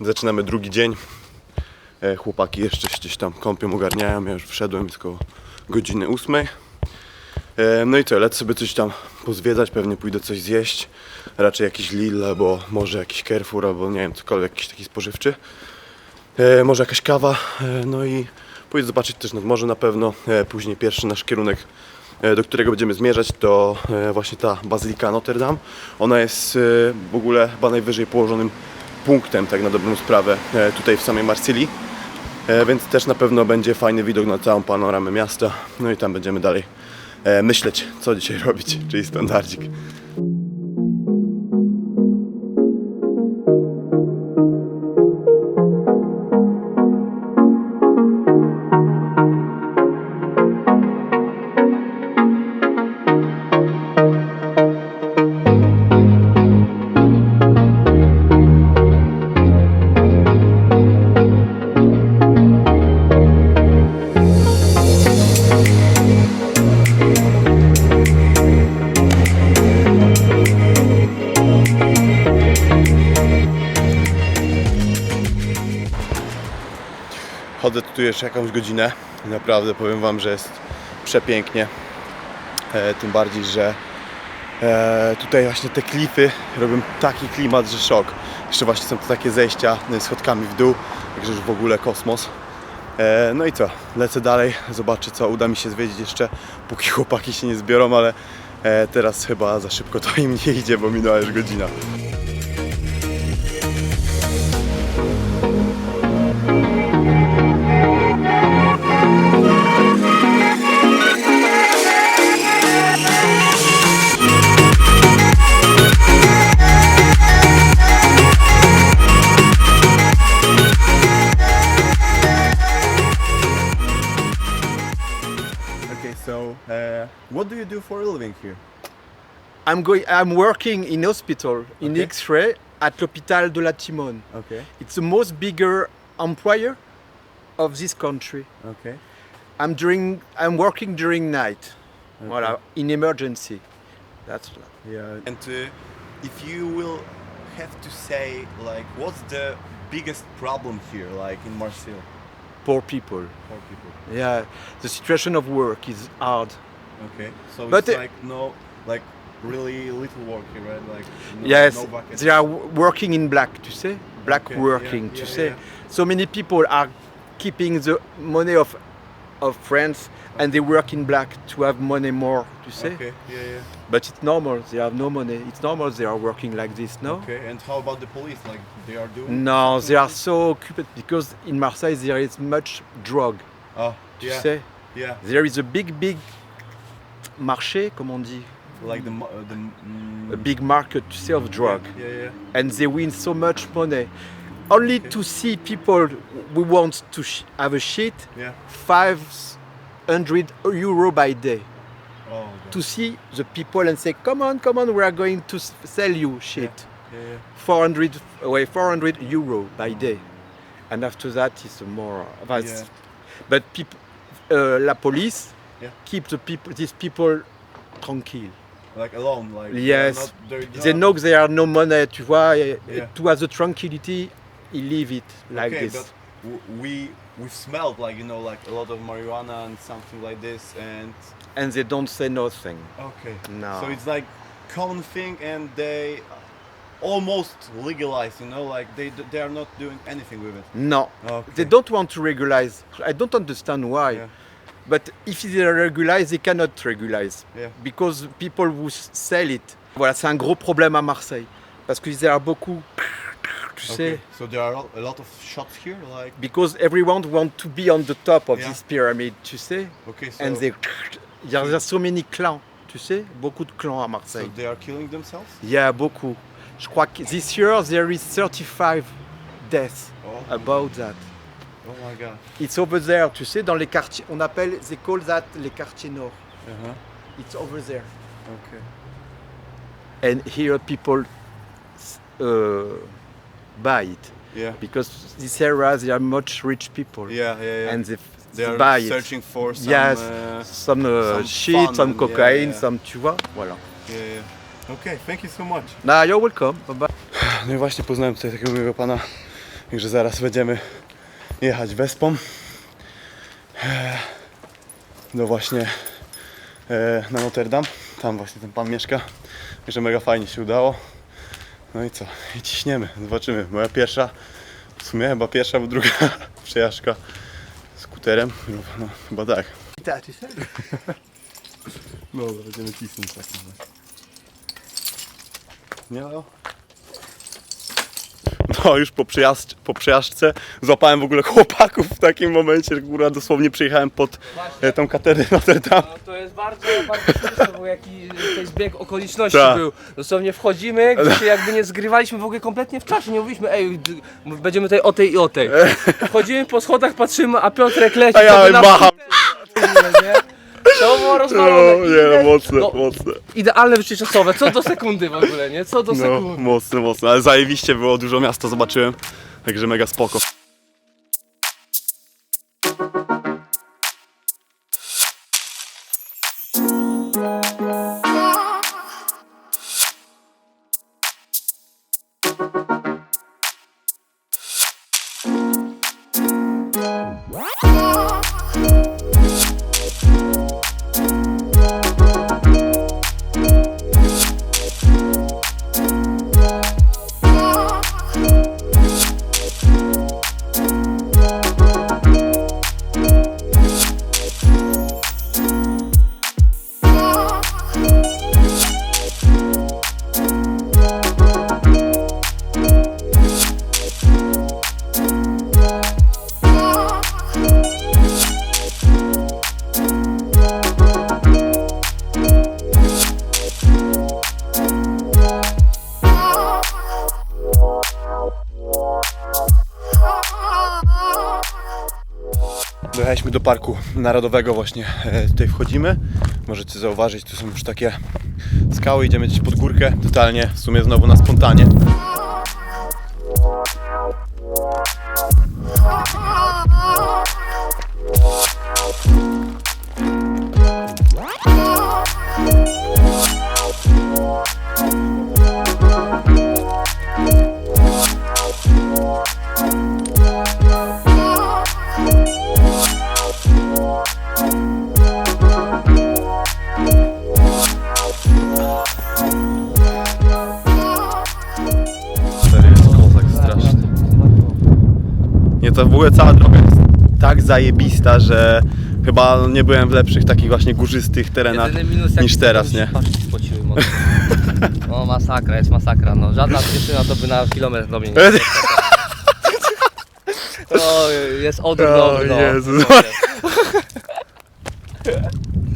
Zaczynamy drugi dzień. E, Chłopaki jeszcze się gdzieś tam kąpią, ogarniają. Ja już wszedłem, jest godziny ósmej. E, No i co, lecę sobie coś tam pozwiedzać, pewnie pójdę coś zjeść. Raczej jakiś Lidl, albo może jakiś Carrefour, albo nie wiem, cokolwiek, jakiś taki spożywczy. E, może jakaś kawa, no i pójdę zobaczyć też nad morze na pewno. Później pierwszy nasz kierunek, do którego będziemy zmierzać, to właśnie ta Bazylika Notre Dame. Ona jest w ogóle chyba najwyżej położonym punktem, tak na dobrą sprawę, e, tutaj w samej Marsylii. E, więc też na pewno będzie fajny widok na całą panoramę miasta. No i tam będziemy dalej e, myśleć, co dzisiaj robić, czyli standardzik. Chodzę tu już jakąś godzinę. Naprawdę powiem Wam, że jest przepięknie. E, tym bardziej, że e, tutaj właśnie te klify robią taki klimat, że szok. Jeszcze właśnie są tu takie zejścia e, schodkami w dół, także już w ogóle kosmos. E, no i co? Lecę dalej, zobaczę co uda mi się zwiedzić jeszcze, póki chłopaki się nie zbiorą, ale e, teraz chyba za szybko to im nie idzie, bo minęła już godzina. I'm going. I'm working in hospital in Okay. X-ray at l'hôpital de la Timone. Okay, It's the most bigger employer of this country. okay. I'm during. I'm working during night. Voilà, in emergency. That's Yeah. And uh, if you will have to say, like, what's the biggest problem here, like in Marseille, poor people. for people? Yeah, the situation of work is hard. Okay, so But it's uh, like no, like really little work here, right? Like no, yes, no they are working in black. To say black Okay, working. yeah, to yeah, say yeah. so many people are keeping the money of of friends and they work in black to have money more. To say. Okay, yeah, yeah. But it's normal. They have no money. It's normal. They are working like this. No. Okay, and how about the police? Like they are doing? No, they are so occupied because in Marseille there is much drug. Oh, Tu yeah, sais, yeah. there is a big, big marché, comme on dit, Like the uh, the mm, a big market, to sell drug, Yeah, yeah. and they win so much money. Only to see people who want to sh- have a shit, Yeah. 500 euro by day. Oh, To see the people and say, come on, come on, we are going to s- sell you shit. Yeah, yeah. 400, wait, 400 euro by day. And after that, it's more. that's- Yeah. But people, uh, la police Yeah. keep the people, these people tranquille. Like alone, like they Yes. not They know there are no money, tu vois. Yeah. To have the tranquility, he leave it like okay, this. we we smelled like you know like a lot of marijuana and something like this, and And they don't say nothing. okay, No. so it's like common thing, and they almost legalized, you know, like they they are not doing anything with it. No. Okay. They don't want to regularize. I don't understand why. Yeah. But if they regularize, they cannot regularize. Yeah. Because people who sell it. Voilà, c'est un gros problème à Marseille. Parce qu'il y a beaucoup. Tu sais. Okay. So there are a lot of shops here, like Because everyone want to be on the top of Yeah. this pyramid, tu sais. okay, so, And they. Il y a so many clans, tu sais. Beaucoup de clans à so Marseille. they are killing themselves? Il y a beaucoup. Je crois que this year there is 35 deaths Oh, about that. Oh my god. It's over there, tu sais, dans les quartiers. On appelle, they call that les quartiers nord. Uh huh. It's over there. Okay. And here people uh, buy it Yeah. because this area there are much rich people. Yeah, yeah, yeah. And they, they they are buy searching for some. Yes. Uh, it. Some, uh, some shit, fun some and yeah, cocaine, yeah. some, tu vois, voilà. yeah, yeah. Okay, thank you so much. Nah, you're welcome. Bye bye. No i właśnie poznałem tutaj takiego miłego pana Także zaraz będziemy jechać wespą e, do właśnie e, na Notre Dame. Tam właśnie ten pan mieszka. Także mega fajnie się udało. No i co? I ciśniemy, zobaczymy. Moja pierwsza, w sumie chyba pierwsza, bo druga przejażdżka skuterem. No chyba tak. Is it. No, będziemy cisnąć tak. Nie no. No już po, przyjazd, po przejażdżce złapałem w ogóle chłopaków w takim momencie, że góra dosłownie przyjechałem pod e, tą katedrę Notre Dame. No, to jest bardzo, bardzo śmieszne, bo jaki tutaj zbieg okoliczności Tak. był. Dosłownie wchodzimy, gdzie się jakby nie zgrywaliśmy w ogóle kompletnie w czasie, nie mówiliśmy, ej, d- będziemy tutaj o tej i o tej. Wchodzimy po schodach, patrzymy, a Piotrek leci. A ja to by na macham. nie? To było No, rozwalone. nie no, mocne, No, mocne. Idealne wyczucie czasowe, co do sekundy w ogóle, nie? Co do No, sekundy. mocne, mocne, ale zajebiście było, dużo miasta zobaczyłem, także mega spoko. Parku narodowego właśnie, e, tutaj wchodzimy. Możecie zauważyć, tu są już takie skały, idziemy gdzieś pod górkę, totalnie w sumie znowu na spontanie. To w ogóle cała droga jest tak zajebista, że chyba nie byłem w lepszych takich właśnie górzystych terenach Jedyny minus, jaki niż teraz, to nie? Patrz, spociły mocno. No masakra, jest masakra, no. Żadna dziewczyna to by na kilometr do mnie nie To jest odór O dobry, no. Jezus.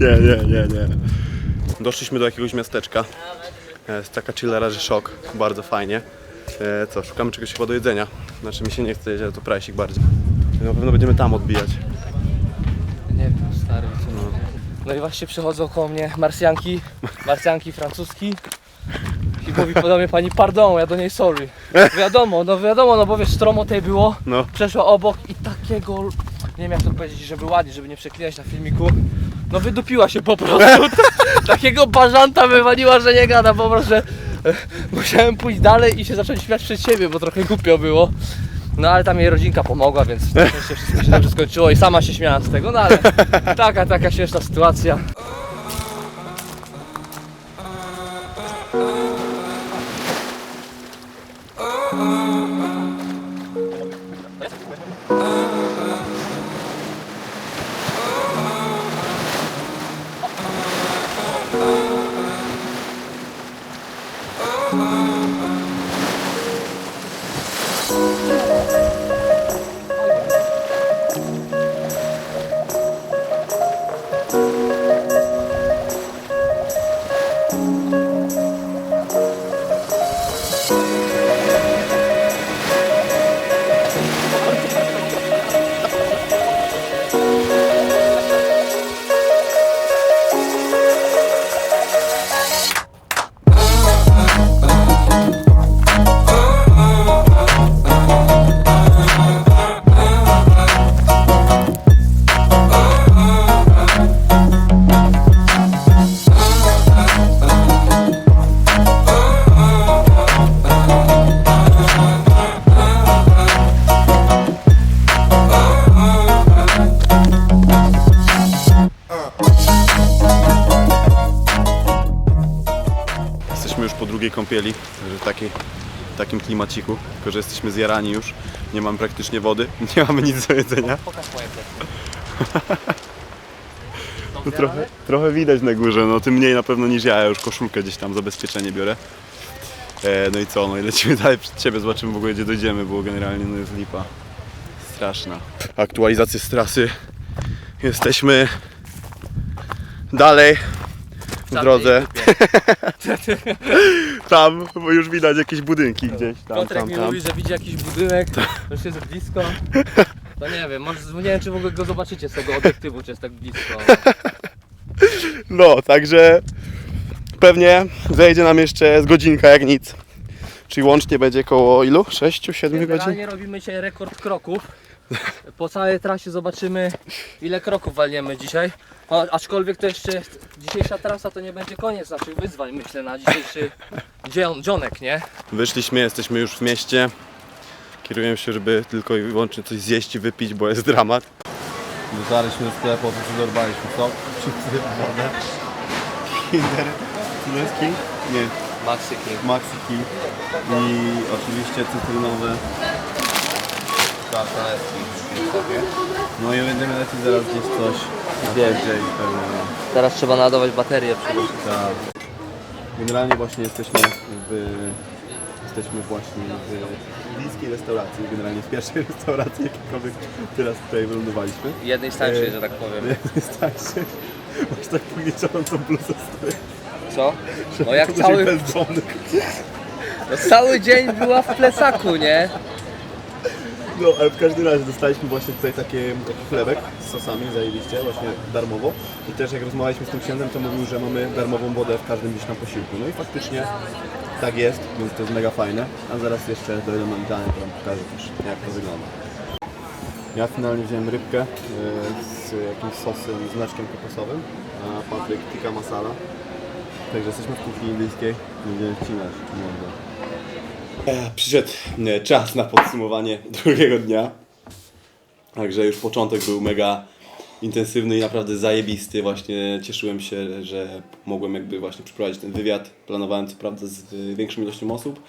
Nie, nie, nie, nie. Doszliśmy do jakiegoś miasteczka. Jest taka chillera, że szok. Bardzo fajnie. E, Co, szukamy czegoś chyba do jedzenia. Znaczy mi się nie chce jeść, ale to prajsik bardziej. Na pewno będziemy tam odbijać. Nie wiem, stary. co no. no i właśnie przychodzą koło mnie marsjanki, marsjanki francuski. I mówi do mnie pani pardon, ja do niej sorry. Wiadomo, no wiadomo, no bo wiesz, stromo tej było, No. przeszła obok i takiego, nie wiem jak to powiedzieć, żeby ładnie, żeby nie przeklinać na filmiku. No wydupiła się po prostu. takiego bażanta wywaliła, że nie gada po prostu, że musiałem pójść dalej i się zacząć śmiać przed siebie, bo trochę głupio było. No ale tam jej rodzinka pomogła, więc na szczęście wszystko się dobrze skończyło i sama się śmiała z tego, no ale taka, taka śmieszna sytuacja. Kąpieli, że taki, w takim klimaciku, tylko że jesteśmy zjarani już, nie mamy praktycznie wody, nie mamy nic do jedzenia. Pokaż moje. No trochę, trochę widać na górze, no tym mniej na pewno niż ja, ja już koszulkę gdzieś tam, zabezpieczenie biorę. E, no i co, no i lecimy dalej przed siebie, zobaczymy w ogóle gdzie dojdziemy, bo generalnie no jest lipa straszna. Aktualizacje z trasy, jesteśmy dalej w drodze, tam, bo już widać jakieś budynki gdzieś tam, Piotrek tam, mi tam. mówi, że widzi jakiś budynek, już jest blisko. To nie wiem, może nie wiem czy w ogóle go zobaczycie z tego obiektywu, czy jest tak blisko. No, także pewnie zejdzie nam jeszcze z godzinka jak nic. Czyli łącznie będzie koło ilu? 6-7 godzin? Generalnie robimy dzisiaj rekord kroków. Po całej trasie zobaczymy ile kroków walniemy dzisiaj. O, aczkolwiek to jeszcze dzisiejsza trasa to nie będzie koniec naszych wyzwań myślę na dzisiejszy dzion, dzionek, nie? Wyszliśmy, jesteśmy już w mieście. Kierujemy się, żeby tylko i wyłącznie coś zjeść i wypić, bo jest dramat. Dotarliśmy do sklepu, to dorwaliśmy co? Chipsy, wodę. Kinder, to jest King? Nie, Maxi King. Maxi King. I oczywiście cytrynowe tartaletki. No i będziemy lecieć zaraz gdzieś coś zjeść pewnie. No. Teraz trzeba naładować baterię przede Tak. Generalnie właśnie jesteśmy w, jesteśmy właśnie w bliskiej restauracji, generalnie w pierwszej restauracji jakiejkolwiek teraz tutaj wylądowaliśmy. Jednej z tańszych, że tak powiem. Starszy. Masz tak podniesioną bluzę stary. Co? No jak cały, no cały dzień była w plecaku, nie? No, ale w każdym razie dostaliśmy właśnie tutaj takie, taki chlebek z sosami, zajebiście, właśnie darmowo. I też jak rozmawialiśmy z tym księdzem, to mówił, że mamy darmową wodę w każdym gdzieś tam posiłku. No i faktycznie tak jest, więc to jest mega fajne. A zaraz jeszcze dojdę na dane, to wam pokażę też jak to wygląda. Ja finalnie wziąłem rybkę e, z jakimś sosem, znaczkiem kokosowym, a Patryk tikka masala. Także jesteśmy w kuchni indyjskiej, będziemy wcinać. Przyszedł e, czas na podsumowanie drugiego dnia. Także już początek był mega intensywny i naprawdę zajebisty. Właśnie cieszyłem się, że mogłem jakby właśnie przeprowadzić ten wywiad. Planowałem co prawda z y, większą ilością osób.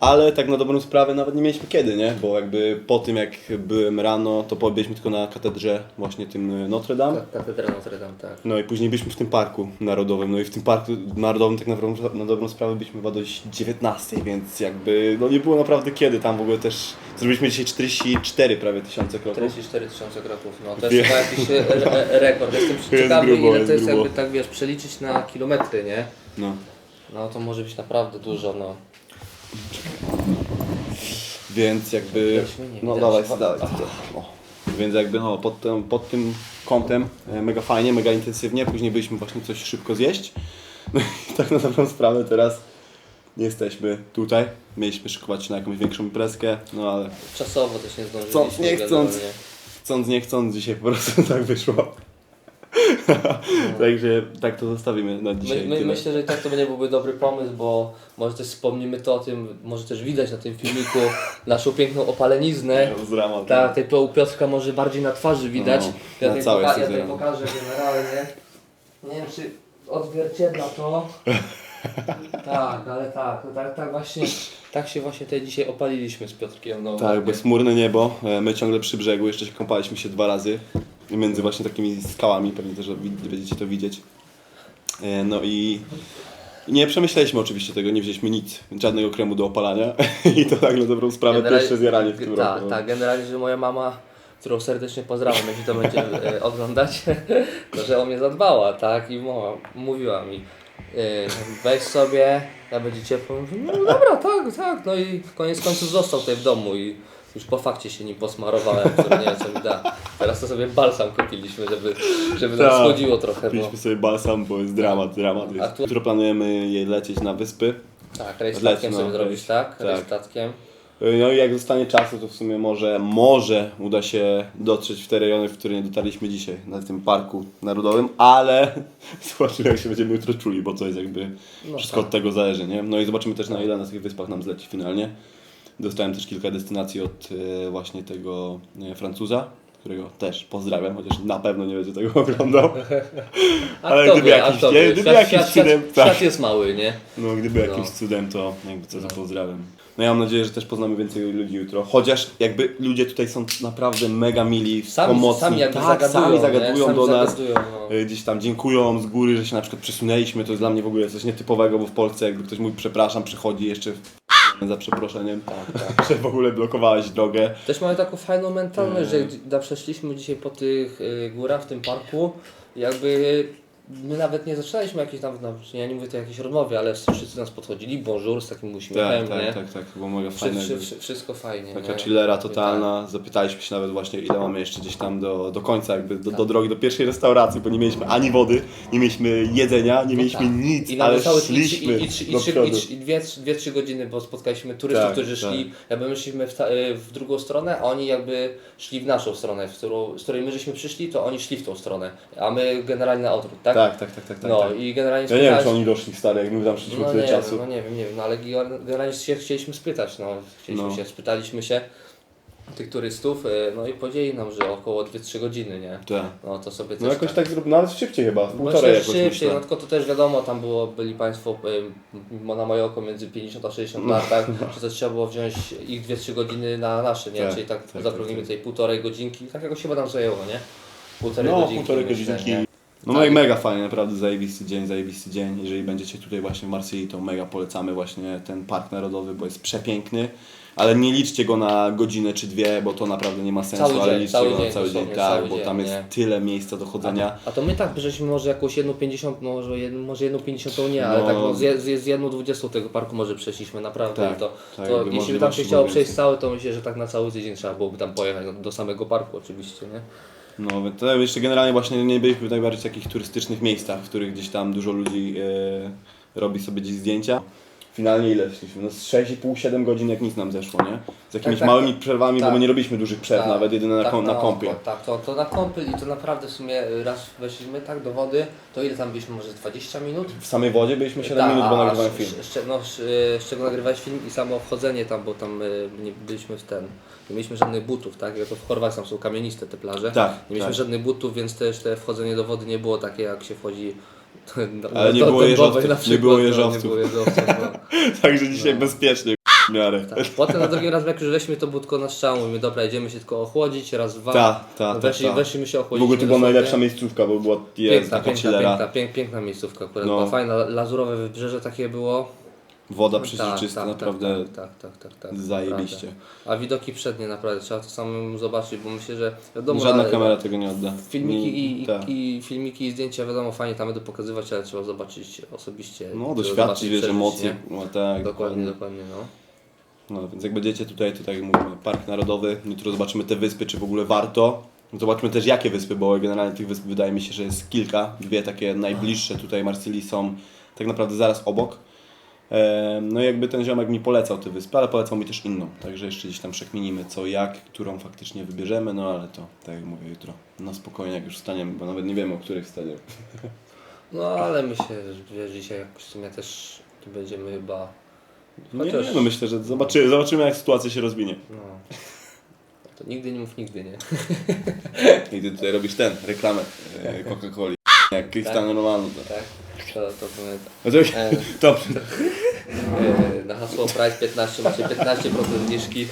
Ale tak na dobrą sprawę nawet nie mieliśmy kiedy, nie? Bo jakby po tym jak byłem rano, to pobyliśmy tylko na katedrze właśnie tym y, Notre Dame. Katedra Notre Dame, tak. No i później byliśmy w tym parku narodowym. No i w tym parku narodowym tak naprawdę na dobrą sprawę byliśmy chyba do 19, więc jakby no nie było naprawdę kiedy tam w ogóle też zrobiliśmy dzisiaj 44 prawie tysiące kroków. 44 tysiące kroków, no to jest chyba jakiś e, e, rekord. Jestem Jest ciekawy grubo, ile jest to jest grubo. jakby tak wiesz, przeliczyć na kilometry, nie? No. No to może być naprawdę dużo, no. Więc jakby. No dawaj, dawaj. O. Więc jakby no pod tym, pod tym kątem e, mega fajnie, mega intensywnie. Później byliśmy właśnie coś szybko zjeść. No i tak na dobrą sprawę teraz jesteśmy tutaj. Mieliśmy szykować się na jakąś większą imprezkę, no ale Czasowo też nie zdążyliśmy. Chcąc, nie chcąc. chcąc nie chcąc dzisiaj po prostu tak wyszło. Także tak to zostawimy na dzisiaj. My, my, myślę, że i tak to nie byłby dobry pomysł, bo może też wspomnimy to o tym, może też widać na tym filmiku naszą piękną opaleniznę. Z rama, Tak, tej Piotrka może bardziej na twarzy widać. No, ja tej poka- ja tej pokażę generalnie. Nie wiem czy odzwierciedla to. tak, ale tak, tak, tak właśnie, tak się właśnie tutaj dzisiaj opaliliśmy z Piotrkiem. No, Tak, ładnie. bezchmurne niebo. E, My ciągle przy brzegu, jeszcze się kąpaliśmy się dwa razy. Między właśnie takimi skałami, pewnie też będziecie to widzieć. E, No i nie przemyśleliśmy oczywiście tego, nie wzięliśmy nic, żadnego kremu do opalania i to tak na dobrą sprawę Generalnie- pierwsze zjaranie w tym Tak, roku. tak, generalnie, że moja mama, którą serdecznie pozdrawiam, jeśli to będzie e, oglądać, to że o mnie zadbała, tak, i mówiła mi, e, weź sobie, ja będzie ciepło, no dobra, tak, tak, no i koniec końców został tutaj w domu i już po fakcie się nim posmarowałem, co nie wiem co mi da. Teraz to sobie balsam kupiliśmy, żeby, żeby nam Tak. schodziło trochę, bo Piliśmy sobie balsam, bo jest dramat, dramat. Jest. tu- Jutro planujemy je lecieć na wyspy. tak, rejs statkiem no, sobie zrobić, tak, rejs Tak. statkiem. No i jak zostanie czasu, to w sumie może, może uda się dotrzeć w te rejony, w które nie dotarliśmy dzisiaj, na tym parku narodowym, ale zobaczymy jak się będziemy jutro czuli, bo to jest jakby No wszystko tak. od tego zależy, nie? No i zobaczymy też na ile na tych wyspach nam zleci finalnie. Dostałem też kilka destynacji od e, właśnie tego e, Francuza, którego też pozdrawiam, chociaż na pewno nie będzie tego oglądał. A Ale gdyby wie, jakiś- nie, gdyby świat, jakiś świat, świat, cudem, tak. jest mały, nie? No, gdyby jakimś No. cudem, to jakby co, to pozdrawiam. No ja mam nadzieję, że też poznamy więcej ludzi jutro. Chociaż jakby ludzie tutaj są naprawdę mega mili, Sami, pomocni. sami tak, zagadują, sami nie? zagadują Sami do nas. zagadują, no. Y, Gdzieś tam dziękują z góry, że się na przykład przesunęliśmy. To jest dla mnie w ogóle coś nietypowego, bo w Polsce jakby ktoś mówi przepraszam, przychodzi jeszcze. Za przeproszeniem, Tak, że w ogóle blokowałeś drogę. Też mamy taką fajną mentalność, Mm. że przeszliśmy dzisiaj po tych y, górach w tym parku, jakby my nawet nie zaczynaliśmy jakiejś tam, no, ja nie mówię tu o jakiejś rozmowie, ale wszyscy nas podchodzili, bonjour, z takim uśmiechem, Tak, nie? tak, tak, tak, to było mega fajne. wszy, wszy, wszystko fajnie. Taka nie? Tak. chillera totalna. Zapytaliśmy się nawet właśnie ile mamy jeszcze gdzieś tam do, do końca, jakby do, do drogi, do pierwszej restauracji, bo nie mieliśmy ani wody, nie mieliśmy jedzenia, nie mieliśmy tak. nic, I ale i, szliśmy i, i, i, do trzy- i, i dwie, dwie, trzy godziny, bo spotkaliśmy turystów, Tak, którzy tak. szli, jakby my szliśmy w, ta, y, w drugą stronę, a oni jakby szli w naszą stronę, w którą, z której my żeśmy przyszli, to oni szli w tą stronę, a my generalnie na odwrót, tak? Tak, tak, tak, tak, tak. No tak. i generalnie Ja nie wiem, czy oni doszli stary, jak my tam szliśmy no tyle nie, czasu. No nie wiem, nie wiem, no ale generalnie się chcieliśmy spytać, no, chcieliśmy No. się, spytaliśmy się tych turystów, y, no i powiedzieli nam, że około 2-3 godziny, nie? Tak. No to sobie No jakoś tak zrobimy, nawet szybciej chyba, półtorej jakoś szybciej, myślę. no tylko to też wiadomo, tam było, byli Państwo y, na moje oko między 50 a 60 lat, tak? Że to trzeba było wziąć ich 2-3 godziny na nasze, nie? Tak, Czyli tak, tak, zaokrąglimy tak, tej półtorej godzinki, tak jakoś chyba nam zajęło, nie? Półtorej No, godzinki. półtorej myślę, godzinki. nie? No Tak. no i mega fajnie, naprawdę zajebisty dzień, zajebisty dzień. Jeżeli będziecie tutaj właśnie w Marsylii, to mega polecamy właśnie ten Park Narodowy, bo jest przepiękny. Ale nie liczcie go na godzinę czy dwie, bo to naprawdę nie ma sensu, Cały ale dzień, liczcie go na dzień, cały dzień, tak, cały bo dzień, tam jest nie? tyle miejsca do chodzenia. A to my tak, żeśmy może jakąś jedną 50, może, może jedną 50 nie, ale No. tak no, z, z, z jedną 20 tego parku może przeszliśmy, naprawdę. Tak, I to, tak, to jeśli by tam się chciało przejść cały, to myślę, że tak na cały tydzień trzeba byłoby tam pojechać no, do samego parku oczywiście, nie? No, to jeszcze generalnie właśnie nie byliśmy w najbardziej takich turystycznych miejscach, w których gdzieś tam dużo ludzi e, robi sobie gdzieś zdjęcia. Finalnie ile szliśmy? No z 6,5-7 godzin jak nic nam zeszło, nie? Z jakimiś tak, małymi przerwami, tak. bo my nie robiliśmy dużych przerw, Tak, nawet jedyne na, tak, kom- na no, kąpie. Tak, to, to na kąpiel i to naprawdę w sumie raz weszliśmy tak do wody, to ile tam byliśmy, może 20 minut? W samej wodzie byliśmy 7 Tak, minut, bo nagrywałem film. sz- Jeszcze, no, z czego nagrywałeś film i samo wchodzenie tam, bo tam y, nie byliśmy w ten, nie mieliśmy żadnych butów, tak? Jak to w Chorwacji tam są kamieniste te plaże. Tak, Nie mieliśmy tak. żadnych butów, więc też te wchodzenie do wody nie było takie jak się wchodzi Ale nie do było jeżowców, na nie było no, jeżowców. Nie było jeżowców no. Także dzisiaj bezpiecznie w miarę. tak. Potem na drugim raz jak już weźmy to budko na strzał, mówimy dobra, idziemy się tylko ochłodzić, raz, dwa. Ta, ta, ta, Weszli, ta. weszliśmy się W ochłodzić. ogóle to była najlepsza miejscówka, bo była jest Piękna, piękna, piękna, pięk, piękna miejscówka akurat, No. była fajna, lazurowe wybrzeże takie było. Woda Tak, przeźroczysta, tak, naprawdę tak, tak, tak, tak, tak, zajebiście. A widoki przednie naprawdę trzeba to samemu zobaczyć, bo myślę, że wiadomo, Żadna kamera tego nie odda. Filmiki i, i, tak. filmiki i zdjęcia wiadomo fajnie tam będę pokazywać, ale trzeba zobaczyć osobiście. No, doświadczyć, wiesz, emocje. No, tak, Dokładnie, dokładnie, no. No, więc jak będziecie tutaj, to tak jak mówimy, Park Narodowy, jutro zobaczymy te wyspy, czy w ogóle warto. Zobaczmy też jakie wyspy, bo generalnie tych wysp wydaje mi się, że jest kilka. Dwie takie najbliższe tutaj Marsylii są tak naprawdę zaraz obok. No i jakby ten ziomek mi polecał te wyspy, ale polecał mi też inną. Także jeszcze gdzieś tam przekminimy co, jak, którą faktycznie wybierzemy, no ale to, tak jak mówię, jutro na spokojnie jak już wstaniemy, bo nawet nie wiemy o których wstaniemy. No ale myślę, że dzisiaj jakoś w sumie też tu będziemy chyba... Nie, Chociaż- no myślę, że zobaczymy, zobaczymy jak sytuacja się rozwinie. No. To nigdy nie mów nigdy, nie? I ty tutaj robisz ten, reklamę e, Coca-Coli. Jak Cristiano Ronaldo. to- Tak? To, to pamiętam. E, dobrze. e, na hasło Price 15 macie 15% zniżki.